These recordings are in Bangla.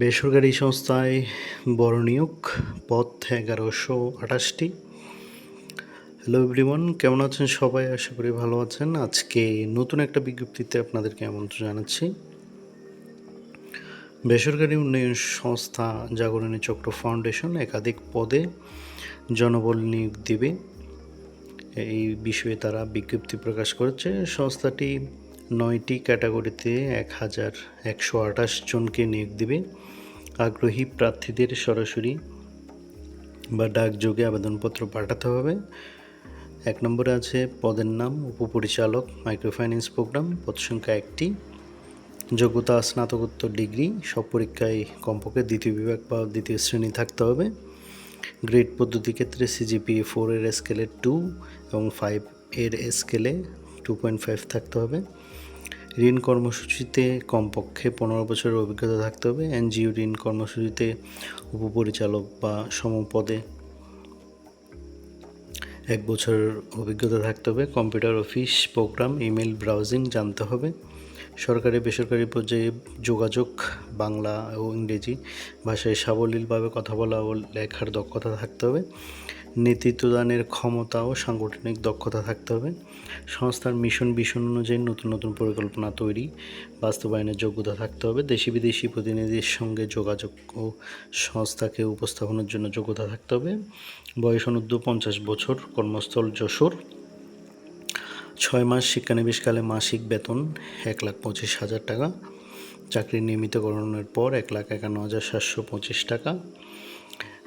বেসরকারি সংস্থায় বড় নিয়োগ পদ এগারোশো আঠাশটি। হ্যালো এভরিওয়ান কেমন আছেন সবাই? আশা করি ভালো আছেন। আজকে নতুন একটা বিজ্ঞপ্তিতে আপনাদেরকে আমন্ত্রণ জানাচ্ছি। বেসরকারি উন্নয়ন সংস্থা জাগরণী চক্র ফাউন্ডেশন একাধিক পদে জনবল নিয়োগ দিবে। এই বিষয়ে তারা বিজ্ঞপ্তি প্রকাশ করেছে। সংস্থাটি নয়টি ক্যাটাগরিতে এক হাজার একশো আঠাশ জনকে নিয়োগ দেবে। আগ্রহী প্রার্থীদের সরাসরি বা ডাকযোগে আবেদনপত্র পাঠাতে হবে। এক নম্বরে আছে পদের নাম, উপপরিচালক, মাইক্রোফাইন্যান্স প্রোগ্রাম, পদ সংখ্যা একটি, যোগ্যতা, স্নাতকোত্তর ডিগ্রি, সব পরীক্ষায় কমপক্ষে দ্বিতীয় বিভাগ বা দ্বিতীয় শ্রেণি থাকতে হবে। গ্রেড পদ্ধতি ক্ষেত্রে সিজিপিএ ফোর এর স্কেলে টু এবং ফাইভ এর স্কেলে টু পয়েন্ট ফাইভ থাকতে হবে। ঋণ কর্মসূচিতে কমপক্ষে পনেরো বছরের অভিজ্ঞতা থাকতে হবে, এনজিও ঋণ কর্মসূচিতে উপপরিচালক বা সমপদে এক বছরের অভিজ্ঞতা থাকতে হবে, computer office, program, email browsing জানতে হবে, সরকারি, বেসরকারি পর্যায়ে যোগাযোগ, বাংলা ও ইংরেজি ভাষায় সাবলীলভাবে কথা বলা ও লেখার দক্ষতা থাকতে হবে নেতৃত্বদানের ক্ষমতা ও সাংগঠনিক দক্ষতা থাকতে হবে। সংস্থার মিশন ভীষণ অনুযায়ী নতুন নতুন পরিকল্পনা তৈরি, বাস্তবায়নের যোগ্যতা থাকতে হবে। দেশি বিদেশি প্রতিনিধির সঙ্গে যোগাযোগ ও সংস্থাকে উপস্থাপনের জন্য যোগ্যতা থাকতে হবে। বয়স অনুদ্ধ পঞ্চাশ বছর, কর্মস্থল যশোর। ছয় মাস শিক্ষানিবেশকালে মাসিক বেতন এক লাখ পঁচিশ হাজার টাকা। চাকরি নিয়মিতকরণের পর এক লাখ একান্ন হাজার সাতশো পঁচিশ টাকা।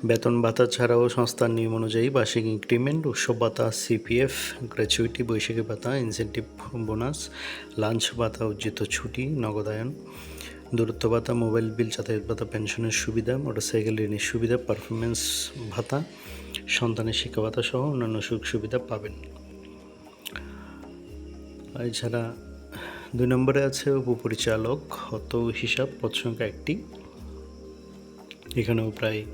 বেতন ভাতা ছাড়াও সংস্থার নিয়ম অনুযায়ী বার্ষিক ইনক্রিমেন্ট, উৎসব ভাতা, সিপিএফ, গ্র্যাচুইটি বৈশাখী ভাতা, ইনসেন্টিভ বোনাস, লাঞ্চ ভাতা উজ্জিত ছুটি নগদায়ন দূরত্ব ভাতা, মোবাইল বিল, যাতায়াত ভাতা, পেনশনের সুবিধা, মোটরসাইকেল ঋণের সুবিধা পারফরমেন্স ভাতা, সন্তানের শিক্ষা ভাতা সহ অন্যান্য সুযোগ সুবিধা পাবেন। এছাড়া দুই নম্বরে আছে উপপরিচালক, হত হিসাব, পদ সংখ্যা একটি। এখানেও প্রায়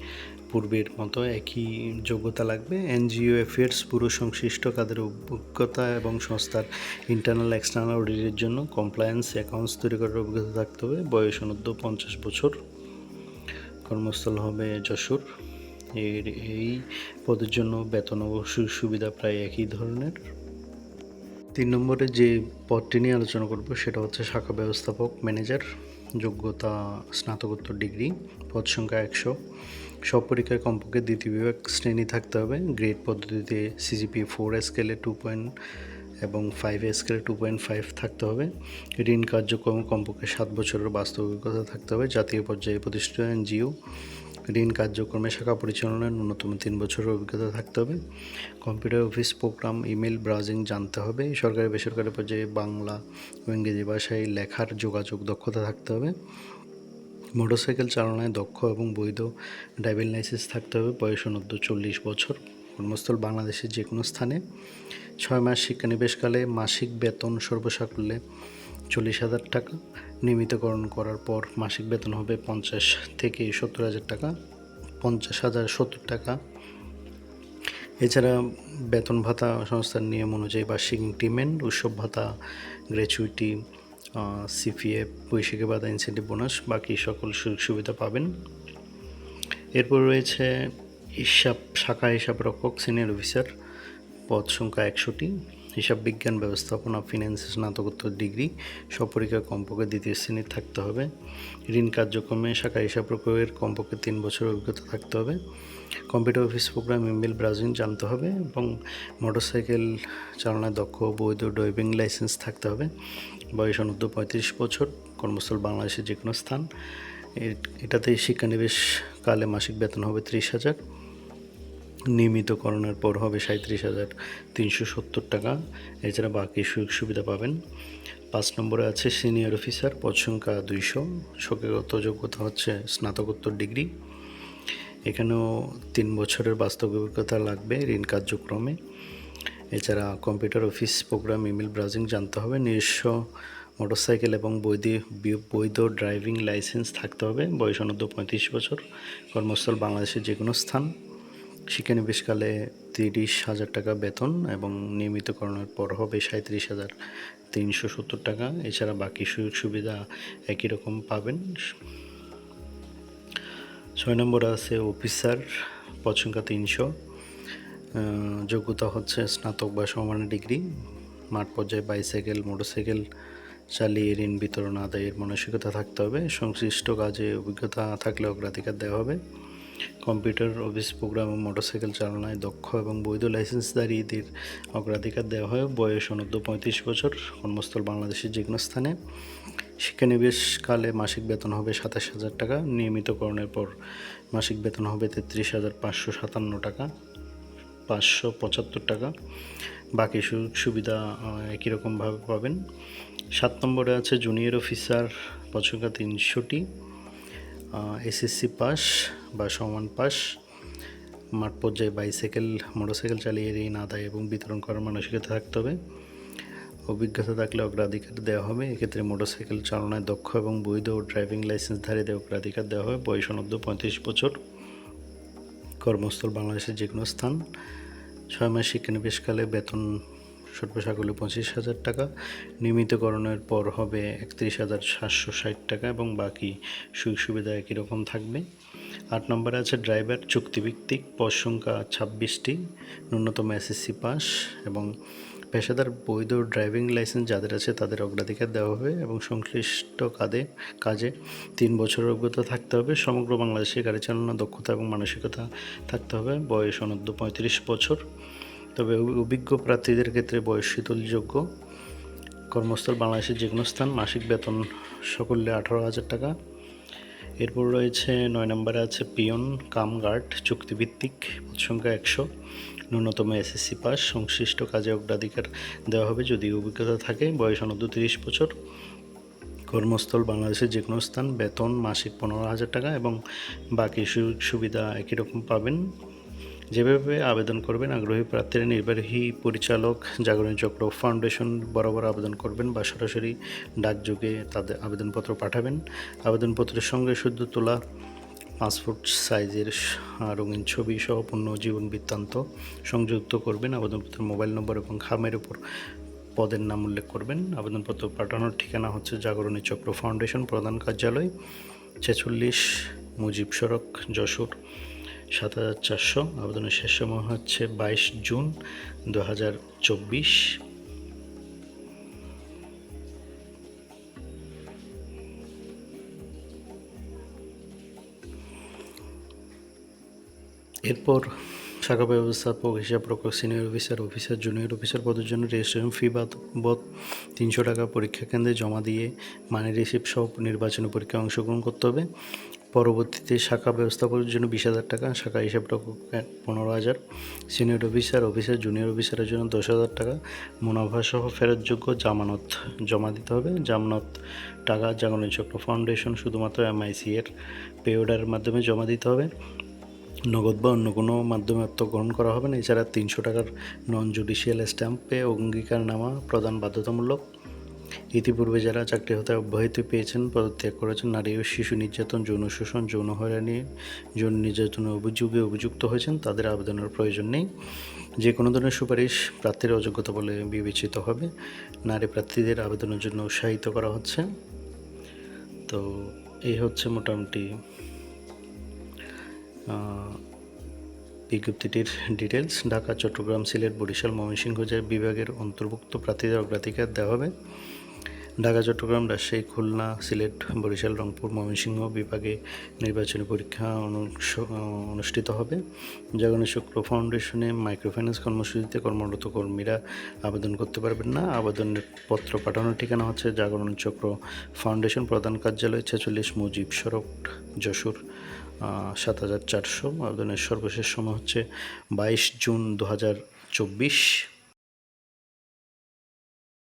পূর্বের মতো একই যোগ্যতা লাগবে। এনজিও অ্যাফেয়ার্স পুরো সংশ্লিষ্ট কাদের অভিজ্ঞতা এবং সংস্থার ইন্টারনাল এক্সটার্নাল অডিটের জন্য কমপ্লায়েন্স অ্যাকাউন্টস তৈরি করার অভিজ্ঞতা থাকতে হবে। বয়স অনুদ্ধ পঞ্চাশ বছর। কর্মস্থল হবে যশোর। এর এই পদের জন্য বেতন ও সুবিধা প্রায় একই ধরনের। তিন নম্বরে যে পদটি নিয়ে আলোচনা করব সেটা হচ্ছে শাখা ব্যবস্থাপক ম্যানেজার যোগ্যতা, স্নাতকোত্তর ডিগ্রি। পদ সংখ্যা একশো। সব পরীক্ষায় কমপক্ষে দ্বিতীয় বিভাগ শ্রেণি থাকতে হবে। গ্রেড পদ্ধতিতে সিজিপি ফোর স্কেলে টু পয়েন্ট এবং ফাইভ স্কেলে টু পয়েন্ট ফাইভ থাকতে হবে। ঋণ কার্যক্রম কমপক্ষে সাত বছরের বাস্তব অভিজ্ঞতা থাকতে হবে। জাতীয় পর্যায়ে প্রতিষ্ঠিত এনজিও ঋণ কার্যক্রমে শাখা পরিচালনায় ন্যূনতম তিন বছরের অভিজ্ঞতা থাকতে হবে। Computer office, program, email browsing জানতে হবে। সরকারি বেসরকারি পর্যায়ে বাংলা ও ইংরেজি ভাষায় লেখার যোগাযোগ দক্ষতা থাকতে হবে। মোটরসাইকেল চালনায় দক্ষ এবং বৈধ ড্রাইভিং লাইসেন্স থাকতে হবে। বয়স অনুদ্ধ চল্লিশ বছর। কর্মস্থল বাংলাদেশের যে কোনো স্থানে। ছয় মাস শিক্ষানিবেশকালে মাসিক বেতন সর্বসাকুল্যে চল্লিশ হাজার টাকা। নিয়মিতকরণ করার পর মাসিক বেতন হবে পঞ্চাশ থেকে সত্তর হাজার টাকা। পঞ্চাশ হাজার সত্তর টাকা। এছাড়া বেতন ভাতা সংস্থার নিয়ম অনুযায়ী বার্ষিক ইনক্রিমেন্ট, উৎসব ভাতা, গ্র্যাচুইটি সিপিএফ বৈশাখী ভাতা ইনসেন্টিভ বোনাস বাকি সকল সুযোগ সুবিধা পাবেন। এরপর রয়েছে হিসাব, শাখা হিসাব রক্ষক সিনিয়র অফিসার পদ সংখ্যা একশোটি হিসাব বিজ্ঞান ব্যবস্থাপনা ফিন্যান্স স্নাতকোত্তর ডিগ্রি সব কমপক্ষে দ্বিতীয় শ্রেণির থাকতে হবে। ঋণ কার্যক্রমে শাখা হিসাব প্রয়োগের কমপক্ষে তিন বছর অভিজ্ঞতা থাকতে হবে। Computer office program, email browsing জানতে হবে এবং মোটরসাইকেল চালনায় দক্ষ বৈধ ড্রাইভিং লাইসেন্স থাকতে হবে। বয়স অনুদ্ধ পঁয়ত্রিশ বছর, কর্মস্থল বাংলাদেশের যে কোনো স্থান এটাতে শিক্ষানিবেশ কালে মাসিক বেতন হবে ত্রিশ হাজার। নিয়মিতকরণের পর হবে সাঁত্রিশ হাজার তিনশো সত্তর টাকা। এছাড়া বাকি সুযোগ সুবিধা পাবেন। পাঁচ নম্বরে আছে সিনিয়র অফিসার পদ সংখ্যা দুইশো। শিক্ষাগত যোগ্যতা হচ্ছে স্নাতকোত্তর ডিগ্রি। এখানেও তিন বছরের বাস্তব অভিজ্ঞতা লাগবে ঋণ কার্যক্রমে। এছাড়া computer office, program, email browsing জানতে হবে। নিজস্ব মোটরসাইকেল এবং বৈধ বৈধ ড্রাইভিং লাইসেন্স থাকতে হবে। বয়স অনূর্ধ্ব পঁয়ত্রিশ বছর। কর্মস্থল বাংলাদেশের যে কোনো স্থান। শিক্ষানিবেশকালে তিরিশ হাজার টাকা বেতন এবং নিয়মিতকরণের পর হবে সাঁত্রিশ হাজার তিনশো সত্তর টাকা। এছাড়া বাকি সুযোগ সুবিধা একই রকম পাবেন। ছয় নম্বরে আছে অফিসার পদ তিনশো। যোগ্যতা হচ্ছে স্নাতক বা সমানের ডিগ্রি। মাঠ পর্যায়ে বাইসাইকেল, মোটরসাইকেল চালিয়ে ঋণ বিতরণ আদায়ের মানসিকতা থাকতে হবে। সংশ্লিষ্ট কাজে অভিজ্ঞতা থাকলে অগ্রাধিকার দেওয়া হবে। কম্পিউটার, অফিস প্রোগ্রাম ও মোটরসাইকেল চালনায় দক্ষ এবং বৈধ লাইসেন্সধারীদের অগ্রাধিকার দেওয়া হয়। বয়স অনূর্ধ্ব পঁয়ত্রিশ বছর। কর্মস্থল বাংলাদেশের যে কোনো স্থানে। শিক্ষানিবেশকালে মাসিক বেতন হবে সাতাশ হাজার টাকা। নিয়মিতকরণের পর মাসিক বেতন হবে তেত্রিশ হাজার পাঁচশো সাতান্ন টাকা, পাঁচশো পঁচাত্তর টাকা। বাকি সুযোগ সুবিধা একই রকমভাবে পাবেন। সাত নম্বরে আছে জুনিয়র অফিসার পছঙ্কা তিনশোটি। এসএসসি পাস বা সমান পাস মাঠ পর্যায়ে বাইসাইকেল মোটরসাইকেল চালিয়ে ঋণ আদায় এবং বিতরণ করার মানসিকতা থাকতে হবে। অভিজ্ঞতা থাকলে অগ্রাধিকার দেওয়া হবে। এক্ষেত্রে মোটরসাইকেল চালনায় দক্ষ এবং বৈধ ড্রাইভিং লাইসেন্স লাইসেন্সধারীদের অগ্রাধিকার দেওয়া হবে। বয়স অনূর্ধ্ব পঁয়ত্রিশ বছর। কর্মস্থল বাংলাদেশের যে কোনো স্থান। ছয় মাস শিক্ষানিবেশকালে বেতন সর্বসাকল্যে পঁচিশ হাজার টাকা, নিয়মিতকরণের পর হবে একত্রিশ হাজার সাতশো ষাট টাকা এবং বাকি সুযোগ সুবিধা একই রকম থাকবে। আট নম্বরে আছে ড্রাইভার চুক্তিভিত্তিক পদ সংখ্যা ছাব্বিশটি, ন্যূনতম এসএসসি পাস এবং পেশাদার বৈধ ড্রাইভিং লাইসেন্স যাদের আছে তাদের অগ্রাধিকার দেওয়া হবে এবং সংশ্লিষ্ট কাজে কাজে তিন বছরের অভিজ্ঞতা থাকতে হবে। সমগ্র বাংলাদেশে গাড়ি চালানো দক্ষতা এবং মানসিকতা থাকতে হবে। বয়স অনূর্ধ্ব পঁয়ত্রিশ বছর। তবে অভিজ্ঞ প্রার্থীদের ক্ষেত্রে বয়স শীতলযোগ্য। কর্মস্থল বাংলাদেশের যে কোনো স্থান, মাসিক বেতন সকলে আঠারো হাজার টাকা। এরপর রয়েছে নয় নম্বরে আছে পিয়ন কাম গার্ড চুক্তিভিত্তিক সংখ্যা একশো। ন্যূনতম এসএসসি পাস, সংশ্লিষ্ট কাজে অগ্রাধিকার দেওয়া হবে যদি অভিজ্ঞতা থাকে, বয়স অনূর্ধ্ব তিরিশ বছর। কর্মস্থল বাংলাদেশের যে কোনো স্থান, বেতন মাসিক পনেরো হাজার টাকা এবং বাকি সুযোগ সুবিধা একই রকম পাবেন। যেভাবে আবেদন করবেন, আগ্রহী প্রার্থীরা নির্বাহী পরিচালক জাগরণ চক্র ফাউন্ডেশন বরাবর আবেদন করবেন বা সরাসরি ডাকযোগে তাদের আবেদনপত্র পাঠাবেন। আবেদনপত্রের সঙ্গে শুদ্ধ তোলা, পাসপোর্ট সাইজের রঙিন ছবি সহ পূর্ণ জীবন বৃত্তান্ত সংযুক্ত করবেন। আবেদনপত্রের মোবাইল নম্বর এবং খামের উপর পদের নাম উল্লেখ করবেন। আবেদনপত্র পাঠানোর ঠিকানা হচ্ছে জাগরণী চক্র ফাউন্ডেশন প্রধান কার্যালয়, ছেচল্লিশ মুজিব সড়ক, যশোর। সাত হাজার চারশো। আবেদনের শেষ সময় হচ্ছে বাইশ জুন দু হাজার চব্বিশ। এরপর শাখা ব্যবস্থাপক হিসাব রক্ষক senior officer officer junior officer পদের জন্য রেজিস্ট্রেশন ফি বাবদ তিনশো টাকা পরীক্ষা কেন্দ্রে জমা দিয়ে মানি রিসিপ্ট সহ নির্বাচনী পরীক্ষায় অংশগ্রহণ করতে হবে। পরবর্তীতে শাখা ব্যবস্থাপকের জন্য বিশ হাজার টাকা, শাখা হিসাব রক্ষক পনেরো হাজার। সিনিয়র অফিসার অফিসার জুনিয়র অফিসারের জন্য দশ হাজার টাকা। মুনাফাসহ ফেরতযোগ্য জামানত জমা দিতে হবে। জামানত, টাকা জাগরণ চক্র ফাউন্ডেশন শুধুমাত্র এমআইসি এর পে অর্ডারের মাধ্যমে জমা দিতে হবে। নগদ বা অন্য কোনো মাধ্যমে গ্রহণ করা হবে না। এছাড়া তিনশো টাকার নন জুডিশিয়াল স্ট্যাম্পে অঙ্গীকারনামা প্রদান বাধ্যতামূলক। ইতিপূর্বে যারা চাকরি হতে অব্যাহতি পেয়েছেন, পদত্যাগ করেছেন, নারী ও শিশু নির্যাতন, যৌন শোষণ, যৌন হয়রানি, যৌন নির্যাতনের অভিযোগে অভিযুক্ত হয়েছেন, তাদের আবেদনের প্রয়োজন নেই। যে কোনো ধরনের সুপারিশ প্রার্থীর অযোগ্যতা বলে বিবেচিত হবে। নারী প্রার্থীদের আবেদনের জন্য উৎসাহিত করা হচ্ছে। তো এই হচ্ছে মোটামুটি বিজ্ঞপ্তিটির ডিটেলস ঢাকা, চট্টগ্রাম, সিলেট, বরিশাল, ময়মনসিংহ বিভাগের অন্তর্ভুক্ত প্রার্থীদের অগ্রাধিকার দেওয়া হবে। ঢাকা, চট্টগ্রাম, রাজশাহী, খুলনা, সিলেট, বরিশাল, রংপুর, ময়মনসিংহ বিভাগে নির্বাচনী পরীক্ষা অনুষ্ঠিত হবে। জাগরণ শুক্র ফাউন্ডেশনে মাইক্রোফাইন্যান্স কর্মসূচিতে কর্মরত কর্মীরা আবেদন করতে পারবেন না। আবেদনের পত্র পাঠানোর ঠিকানা হচ্ছে জাগরণ চক্র ফাউন্ডেশন প্রধান কার্যালয়, ছেচল্লিশ মুজিব সড়ক, যশোর সাত হাজার চারশো। আবেদনের সর্বশেষ সময় হচ্ছে বাইশ জুন দু হাজার চব্বিশ।